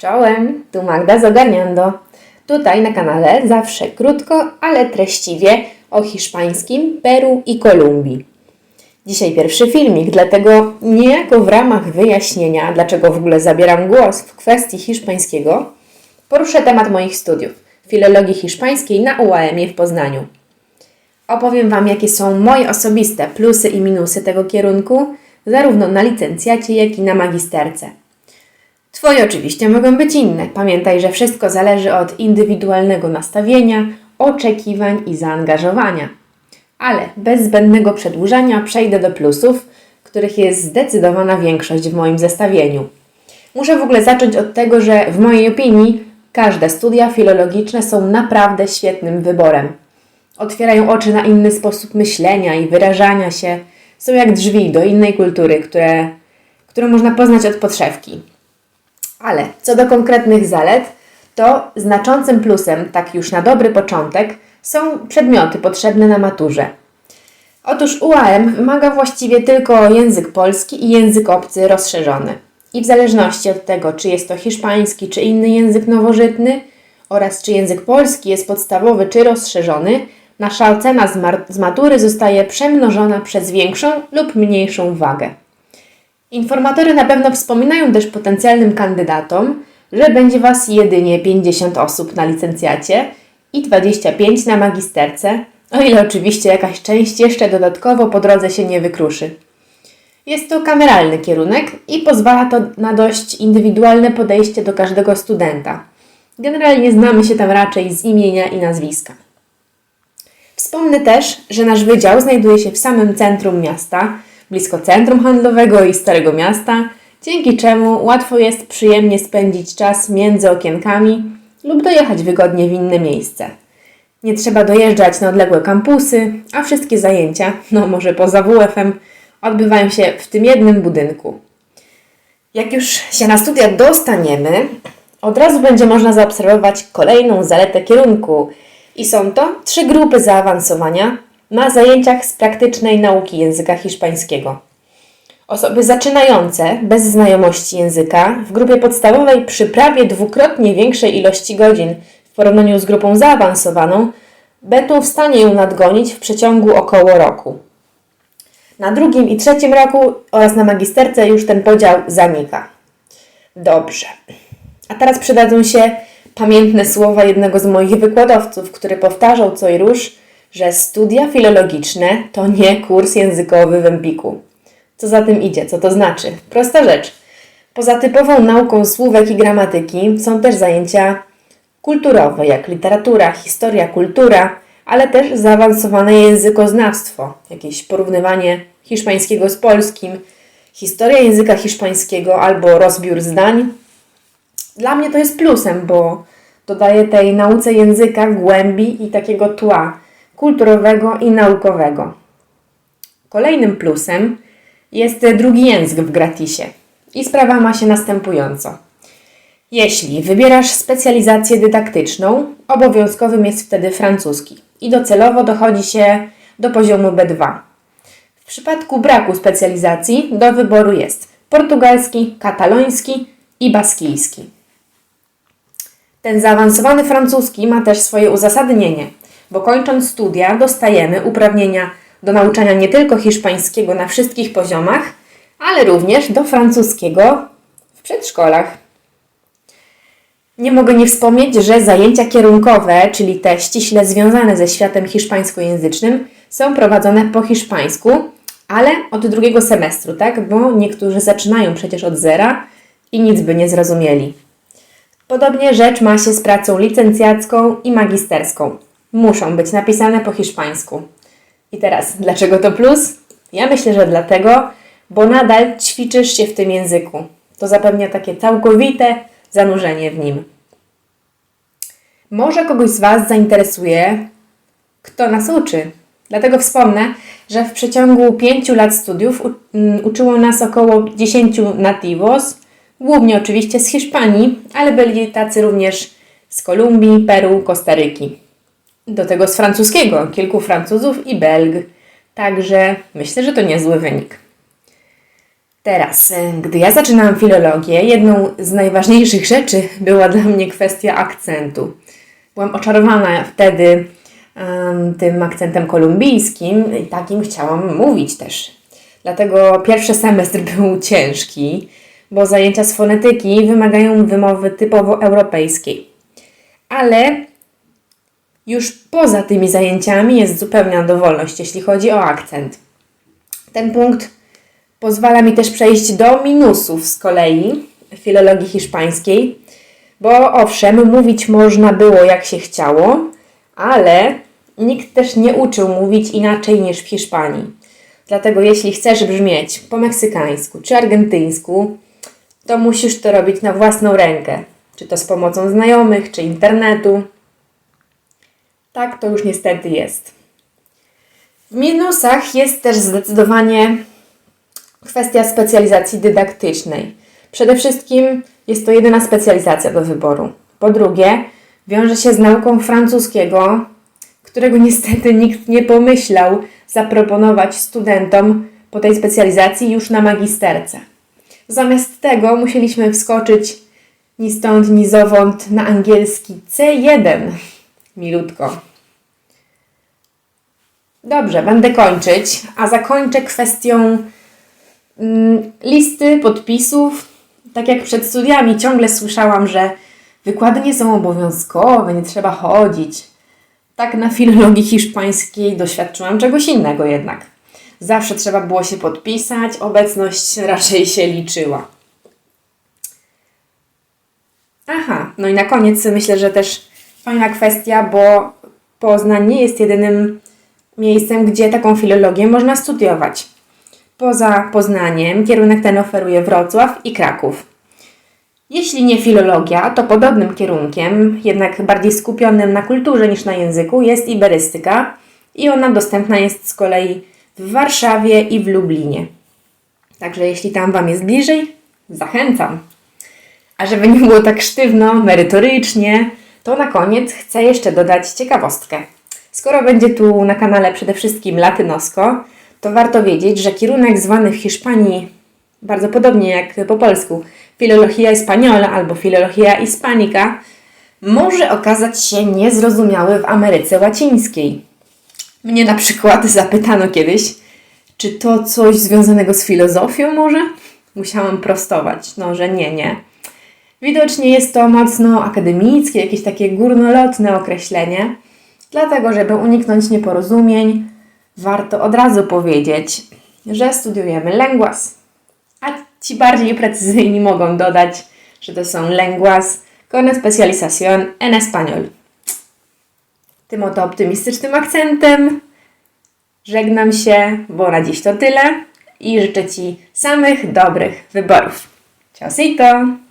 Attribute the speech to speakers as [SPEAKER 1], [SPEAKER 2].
[SPEAKER 1] Czołem, tu Magda z Ogarniando. Tutaj na kanale zawsze krótko, ale treściwie o hiszpańskim, Peru i Kolumbii. Dzisiaj pierwszy filmik, dlatego niejako w ramach wyjaśnienia, dlaczego w ogóle zabieram głos w kwestii hiszpańskiego, poruszę temat moich studiów filologii hiszpańskiej na UAM w Poznaniu. Opowiem Wam, jakie są moje osobiste plusy i minusy tego kierunku, zarówno na licencjacie, jak i na magisterce. Twoje oczywiście mogą być inne. Pamiętaj, że wszystko zależy od indywidualnego nastawienia, oczekiwań i zaangażowania. Ale bez zbędnego przedłużania przejdę do plusów, których jest zdecydowana większość w moim zestawieniu. Muszę w ogóle zacząć od tego, że w mojej opinii każde studia filologiczne są naprawdę świetnym wyborem. Otwierają oczy na inny sposób myślenia i wyrażania się. Są jak drzwi do innej kultury, które, którą można poznać od podszewki. Ale co do konkretnych zalet, to znaczącym plusem, tak już na dobry początek, są przedmioty potrzebne na maturze. Otóż UAM wymaga właściwie tylko język polski i język obcy rozszerzony. I w zależności od tego, czy jest to hiszpański, czy inny język nowożytny oraz czy język polski jest podstawowy, czy rozszerzony, nasza ocena z, z matury zostaje przemnożona przez większą lub mniejszą wagę. Informatory na pewno wspominają też potencjalnym kandydatom, że będzie Was jedynie 50 osób na licencjacie i 25 na magisterce, o ile oczywiście jakaś część jeszcze dodatkowo po drodze się nie wykruszy. Jest to kameralny kierunek i pozwala to na dość indywidualne podejście do każdego studenta. Generalnie znamy się tam raczej z imienia i nazwiska. Wspomnę też, że nasz wydział znajduje się w samym centrum miasta, blisko centrum handlowego i Starego Miasta, dzięki czemu łatwo jest przyjemnie spędzić czas między okienkami lub dojechać wygodnie w inne miejsce. Nie trzeba dojeżdżać na odległe kampusy, a wszystkie zajęcia, no może poza WF-em, odbywają się w tym jednym budynku. Jak już się na studia dostaniemy, od razu będzie można zaobserwować kolejną zaletę kierunku i są to trzy grupy zaawansowania na zajęciach z praktycznej nauki języka hiszpańskiego. Osoby zaczynające bez znajomości języka w grupie podstawowej przy prawie dwukrotnie większej ilości godzin w porównaniu z grupą zaawansowaną będą w stanie ją nadgonić w przeciągu około roku. Na drugim i trzecim roku oraz na magisterce już ten podział zanika. Dobrze. A teraz przydadzą się pamiętne słowa jednego z moich wykładowców, który powtarzał co i róż, że studia filologiczne to nie kurs językowy w Empiku. Co za tym idzie? Co to znaczy? Prosta rzecz. Poza typową nauką słówek i gramatyki są też zajęcia kulturowe, jak literatura, historia, kultura, ale też zaawansowane językoznawstwo, jakieś porównywanie hiszpańskiego z polskim, historia języka hiszpańskiego albo rozbiór zdań. Dla mnie to jest plusem, bo dodaje tej nauce języka głębi i takiego tła kulturowego i naukowego. Kolejnym plusem jest drugi język w gratisie. I sprawa ma się następująco. Jeśli wybierasz specjalizację dydaktyczną, obowiązkowym jest wtedy francuski i docelowo dochodzi się do poziomu B2. W przypadku braku specjalizacji do wyboru jest portugalski, kataloński i baskijski. Ten zaawansowany francuski ma też swoje uzasadnienie, bo kończąc studia dostajemy uprawnienia do nauczania nie tylko hiszpańskiego na wszystkich poziomach, ale również do francuskiego w przedszkolach. Nie mogę nie wspomnieć, że zajęcia kierunkowe, czyli te ściśle związane ze światem hiszpańskojęzycznym, są prowadzone po hiszpańsku, ale od drugiego semestru, tak? Bo niektórzy zaczynają przecież od zera i nic by nie zrozumieli. Podobnie rzecz ma się z pracą licencjacką i magisterską. Muszą być napisane po hiszpańsku. I teraz, dlaczego to plus? Ja myślę, że dlatego, bo nadal ćwiczysz się w tym języku. To zapewnia takie całkowite zanurzenie w nim. Może kogoś z Was zainteresuje, kto nas uczy. Dlatego wspomnę, że w przeciągu pięciu lat studiów um, uczyło nas około 10 nativos, głównie oczywiście z Hiszpanii, ale byli tacy również z Kolumbii, Peru, Kostaryki. Do tego z francuskiego, kilku Francuzów i Belg. Także myślę, że to niezły wynik. Teraz, gdy ja zaczynałam filologię, jedną z najważniejszych rzeczy była dla mnie kwestia akcentu. Byłam oczarowana wtedy em, tym akcentem kolumbijskim i takim chciałam mówić też. Dlatego pierwszy semestr był ciężki, bo zajęcia z fonetyki wymagają wymowy typowo europejskiej. Ale już poza tymi zajęciami jest zupełna dowolność, jeśli chodzi o akcent. Ten punkt pozwala mi też przejść do minusów z kolei filologii hiszpańskiej, bo owszem, mówić można było jak się chciało, ale nikt też nie uczył mówić inaczej niż w Hiszpanii. Dlatego jeśli chcesz brzmieć po meksykańsku czy argentyńsku, to musisz to robić na własną rękę, czy to z pomocą znajomych, czy internetu. Tak to już niestety jest. W minusach jest też zdecydowanie kwestia specjalizacji dydaktycznej. Przede wszystkim jest to jedyna specjalizacja do wyboru. Po drugie, wiąże się z nauką francuskiego, którego niestety nikt nie pomyślał zaproponować studentom po tej specjalizacji już na magisterce. Zamiast tego musieliśmy wskoczyć ni stąd, ni zowąd na angielski C1. Milutko. Dobrze, będę kończyć, a zakończę kwestią mm, listy podpisów. Tak jak przed studiami ciągle słyszałam, że wykłady nie są obowiązkowe, nie trzeba chodzić. Tak na filologii hiszpańskiej doświadczyłam czegoś innego jednak. Zawsze trzeba było się podpisać, obecność raczej się liczyła. Aha, no i na koniec myślę, że też fajna kwestia, bo Poznań nie jest jedynym miejscem, gdzie taką filologię można studiować. Poza Poznaniem kierunek ten oferuje Wrocław i Kraków. Jeśli nie filologia, to podobnym kierunkiem, jednak bardziej skupionym na kulturze niż na języku, jest iberystyka i ona dostępna jest z kolei w Warszawie i w Lublinie. Także jeśli tam Wam jest bliżej, zachęcam. A żeby nie było tak sztywno, merytorycznie, to na koniec chcę jeszcze dodać ciekawostkę. Skoro będzie tu na kanale przede wszystkim latynosko, to warto wiedzieć, że kierunek zwany w Hiszpanii bardzo podobnie jak po polsku filologia española albo filologia hispanica może okazać się niezrozumiały w Ameryce Łacińskiej. Mnie na przykład zapytano kiedyś, czy to coś związanego z filozofią może? Musiałam prostować, no że nie, nie. Widocznie jest to mocno akademickie, jakieś takie górnolotne określenie, dlatego żeby uniknąć nieporozumień, warto od razu powiedzieć, że studiujemy lenguas, a ci bardziej precyzyjni mogą dodać, że to są lenguas con especialización en español. Tym oto optymistycznym akcentem żegnam się, bo na dziś to tyle i życzę Ci samych dobrych wyborów. Ciao!